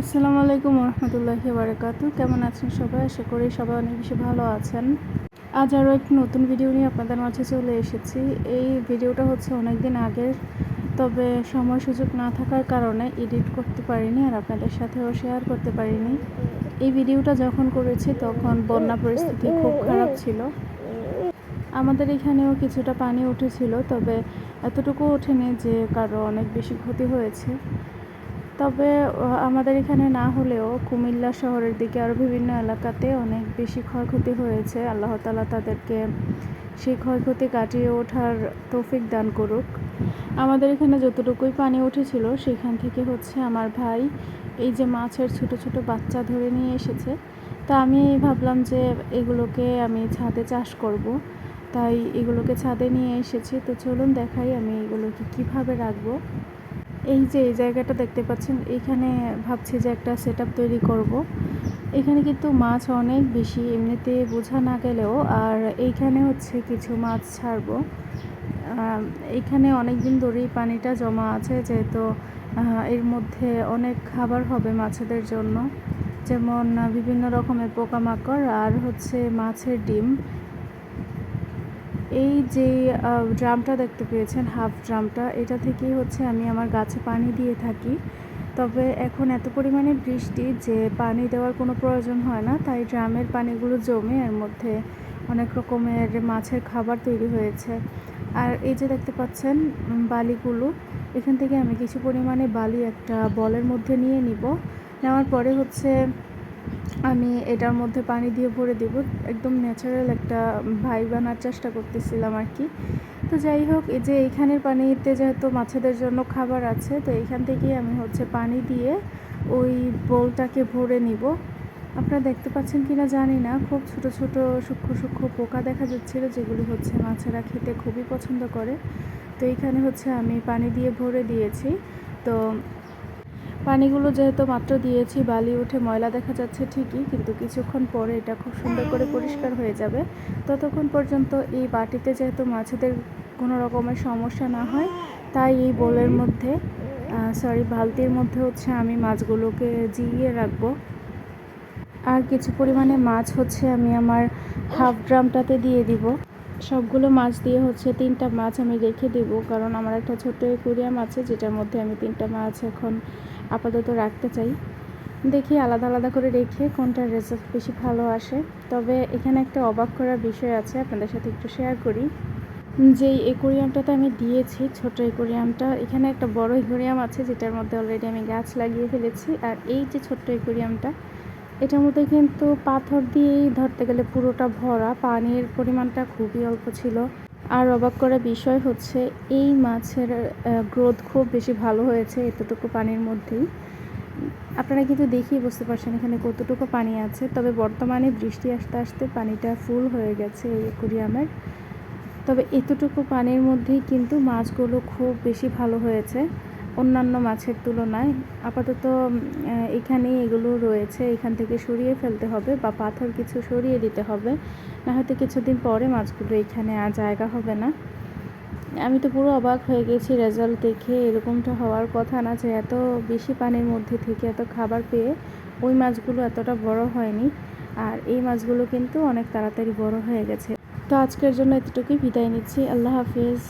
আসসালামু আলাইকুম রহমতুল্লাহি বারাকাতু। কেমন আছেন সবাই? আশা করি সবাই অনেক বেশি ভালো আছেন। আজ আরও একটি নতুন ভিডিও নিয়ে আপনাদের মাঝে চলে এসেছি। এই ভিডিওটা হচ্ছে অনেক দিন আগের, তবে সময় সুযোগ না থাকার কারণে এডিট করতে পারিনি আর আপনাদের সাথেও শেয়ার করতে পারিনি। এই ভিডিওটা যখন করেছি তখন বন্যা পরিস্থিতি খুব খারাপ ছিল। আমাদের এখানেও কিছুটা পানি উঠেছিল, তবে এতটুকু ওঠেনি যে কারও অনেক বেশি ক্ষতি হয়েছে। তবে আমাদের এখানে না হলেও কুমিল্লা শহরের দিকে আরও বিভিন্ন এলাকাতে অনেক বেশি ক্ষয়ক্ষতি হয়েছে। আল্লাহ তালা তাদেরকে সেই ক্ষয়ক্ষতি কাটিয়ে ওঠার তৌফিক দান করুক। আমাদের এখানে যতটুকুই পানি উঠেছিল, সেখান থেকে হচ্ছে আমার ভাই এই যে মাছের ছোট ছোট বাচ্চা ধরে নিয়ে এসেছে। তা আমি ভাবলাম যে এগুলোকে আমি ছাদে চাষ করব। তাই এগুলোকে ছাদে নিয়ে এসেছি। তো চলুন দেখাই আমি এগুলোকে কীভাবে রাখব। এই যে, এই জায়গাটা দেখতে পাচ্ছেন এখানে ভাবছি যে একটা সেট তৈরি করব। এখানে কিন্তু মাছ অনেক বেশি, এমনিতে বোঝা না গেলেও, আর এইখানে হচ্ছে কিছু মাছ ছাড়বো। এইখানে অনেক দিন ধরেই পানিটা জমা আছে, যেহেতু এর মধ্যে অনেক খাবার হবে মাছেদের জন্য। যেমন, বিভিন্ন রকমের পোকামাকড়, আর হচ্ছে মাছের ডিম। এই যে ড্রামটা দেখতে পেয়েছেন, হাফ ড্রামটা, এটা থেকেই হচ্ছে আমি আমার গাছে পানি দিয়ে থাকি। তবে এখন এত পরিমাণে বৃষ্টি যে, পানি দেওয়ার কোনো প্রয়োজন হয় না, তাই ড্রামের পানিগুলো জমে এর মধ্যে অনেক রকমের মাছের খাবার তৈরি হয়েছে। আর এই যে দেখতে পাচ্ছেন বালিগুলো, এখান থেকে আমি কিছু পরিমাণে বালি একটা বলের মধ্যে নিয়ে নিব। নেওয়ার পরে হচ্ছে আমি এটার মধ্যে পানি দিয়ে ভরে দেব। একদম ন্যাচারাল একটা ভাই বানার চেষ্টা করতেছিলাম আর কি। তো যাই হোক, এই যে এইখানের পানিতে যেহেতু মাছেদের জন্য খাবার আছে, তো এইখান থেকেই আমি হচ্ছে পানি দিয়ে ওই বোলটাকে ভরে নিব। আপনারা দেখতে পাচ্ছেন কি না জানি না, খুব ছোট ছোট সূক্ষ্ম সূক্ষ্ম পোকা দেখা যাচ্ছিল, যেগুলি হচ্ছে মাছেরা খেতে খুবই পছন্দ করে। তো এইখানে হচ্ছে আমি পানি দিয়ে ভরে দিয়েছি। তো পানিগুলো যেহেতু মাত্র দিয়েছি, বালি উঠে ময়লা দেখা যাচ্ছে ঠিকই, কিন্তু কিছুক্ষণ পরে এটা খুব সুন্দর করে পরিষ্কার হয়ে যাবে। ততক্ষণ পর্যন্ত এই বাটিতে যেহেতু মাছেদের কোনো রকমের সমস্যা না হয়, তাই এই বোলের মধ্যে সরি বালতির মধ্যে হচ্ছে আমি মাছগুলোকে জিইয়ে রাখব। আর কিছু পরিমাণে মাছ হচ্ছে আমি আমার হাফ ড্রামটাতে দিয়ে দিব। সবগুলো মাছ দিয়ে হচ্ছে তিনটা মাছ আমি রেখে দেবো। কারণ আমার একটা ছোট্ট একুরিয়াম আছে, যেটার মধ্যে আমি তিনটা মাছ এখন আপাতত রাখতে চাই। দেখি আলাদা আলাদা করে রেখে কোনটার রেজাল্ট বেশি ভালো আসে। তবে এখানে একটা অবাক করার বিষয় আছে, আপনাদের সাথে একটু শেয়ার করি। যেই একুরিয়ামটাতে আমি দিয়েছি ছোট একুরিয়ামটা, এখানে একটা বড় একুরিয়াম আছে, যেটার মধ্যে অলরেডি আমি গাছ লাগিয়ে ফেলেছি। আর এই যে ছোট্ট একুরিয়ামটা এটার মধ্যে কিন্তু পাথর দিয়েই ধরতে গেলে পুরোটা ভরা, পানির পরিমাণটা খুবই অল্প ছিল। আর অবাক করা বিষয় হচ্ছে, এই মাছের গ্রোথ খুব বেশি ভালো হয়েছে এতটুকু পানির মধ্যেই। আপনারা কিন্তু দেখেই বুঝতে পারছেন এখানে কতটুকু পানি আছে, তবে বর্তমানে বৃষ্টি আসতে আসতে পানিটা ফুল হয়ে গেছে এই অ্যাকুরিয়ামের তবে এতটুকু পানির মধ্যেই কিন্তু মাছগুলো খুব বেশি ভালো হয়েছে। অন্যান্য মাছের তুলনায় আপাতত এখানেই এগুলো রয়েছে। এখান থেকে সরিয়ে ফেলতে হবে বা পাথর কিছু সরিয়ে দিতে হবে। না হয়তো কিছুদিন পরে মাছগুলো এখানে আর জায়গা হবে না। আমি তো পুরো অবাক হয়ে গেছি রেজাল্ট দেখে। এরকমটা হওয়ার কথা না যে এত বেশি পানির মধ্যে থেকে এত খাবার পেয়ে ওই মাছগুলো এতটা বড় হয়নি। আর এই মাছগুলো কিন্তু অনেক তাড়াতাড়ি বড় হয়ে গেছে। তো আজকের জন্য এতটুকুই। বিদায় নিচ্ছি। আল্লাহ হাফিজ।